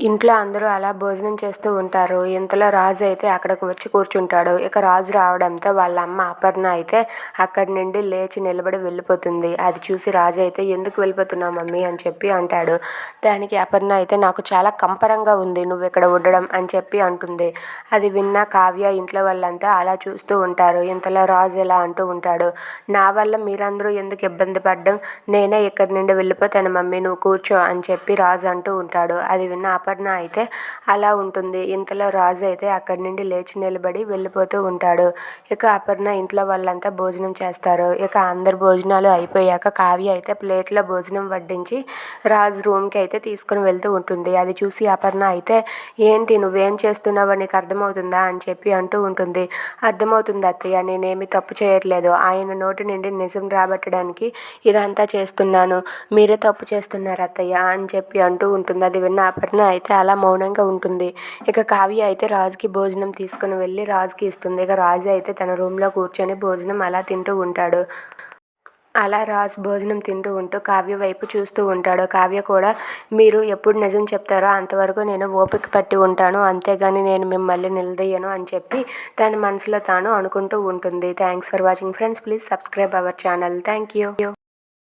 ఇంట్లో అందరూ అలా భోజనం చేస్తూ ఉంటారు. ఇంతలో రాజు అయితే అక్కడికి వచ్చి కూర్చుంటాడు. ఇక రాజు రావడంతో వాళ్ళ అమ్మ అపర్ణ అయితే అక్కడి నుండి లేచి నిలబడి వెళ్ళిపోతుంది. అది చూసి రాజు అయితే ఎందుకు వెళ్ళిపోతున్నావు మమ్మీ? అని చెప్పి అంటాడు. దానికి అపర్ణ అయితే నాకు చాలా కంపరంగా ఉంది. నువ్వు ఇక్కడ ఉండడం అని చెప్పి అంటుంది. అది విన్న కావ్య ఇంట్లో వాళ్ళంతా అలా చూస్తూ ఉంటారు. ఇంతలో రాజు ఇలా అంటూ ఉంటాడు. నా వల్ల మీరందరూ ఎందుకు ఇబ్బంది పడ్డం? నేనే ఇక్కడి నుండి వెళ్ళిపోతాను మమ్మీ. నువ్వు కూర్చో అని చెప్పి రాజు అంటూ ఉంటాడు. అది విన్న అపర్ణ అపర్ణ అయితే అలా ఉంటుంది. ఇంతలో రాజు అయితే అక్కడి నుండి లేచి నిలబడి వెళ్ళిపోతూ ఉంటాడు. ఇక అపర్ణ ఇంట్లో వాళ్ళంతా భోజనం చేస్తారు. ఇక అందరు భోజనాలు అయిపోయాక కావ్య అయితే ప్లేట్లో భోజనం వడ్డించి రాజు రూమ్కి అయితే తీసుకుని వెళ్తూ ఉంటుంది. అది చూసి అపర్ణ అయితే ఏంటి నువ్వేం చేస్తున్నావో నీకు అర్థమవుతుందా? అని చెప్పి అంటూ ఉంటుంది. అర్థమవుతుంది అత్తయ్య నేనేమి తప్పు చేయట్లేదు. ఆయన నోటి నుండి నిజం రాబట్టడానికి ఇదంతా చేస్తున్నాను. మీరే తప్పు చేస్తున్నారు అత్తయ్య అని చెప్పి అంటూ ఉంటుంది. అది విన్న అపర్ణ అయితే అలా మౌనంగా ఉంటుంది. ఇక కావ్య అయితే రాజుకి భోజనం తీసుకుని వెళ్ళి రాజుకి ఇస్తుంది. ఇక రాజు అయితే తన రూమ్లో కూర్చొని భోజనం అలా తింటూ ఉంటాడు. అలా రాజు భోజనం తింటూ ఉంటూ కావ్య వైపు చూస్తూ ఉంటాడు. కావ్య కూడా మీరు ఎప్పుడు నిజం చెప్తారో అంతవరకు నేను ఓపిక పట్టి ఉంటాను. అంతేగాని నేను మిమ్మల్ని నిలదీయను అని చెప్పి తన మనసులో తాను అనుకుంటూ ఉంటుంది. Thanks for watching friends please subscribe our channel thank you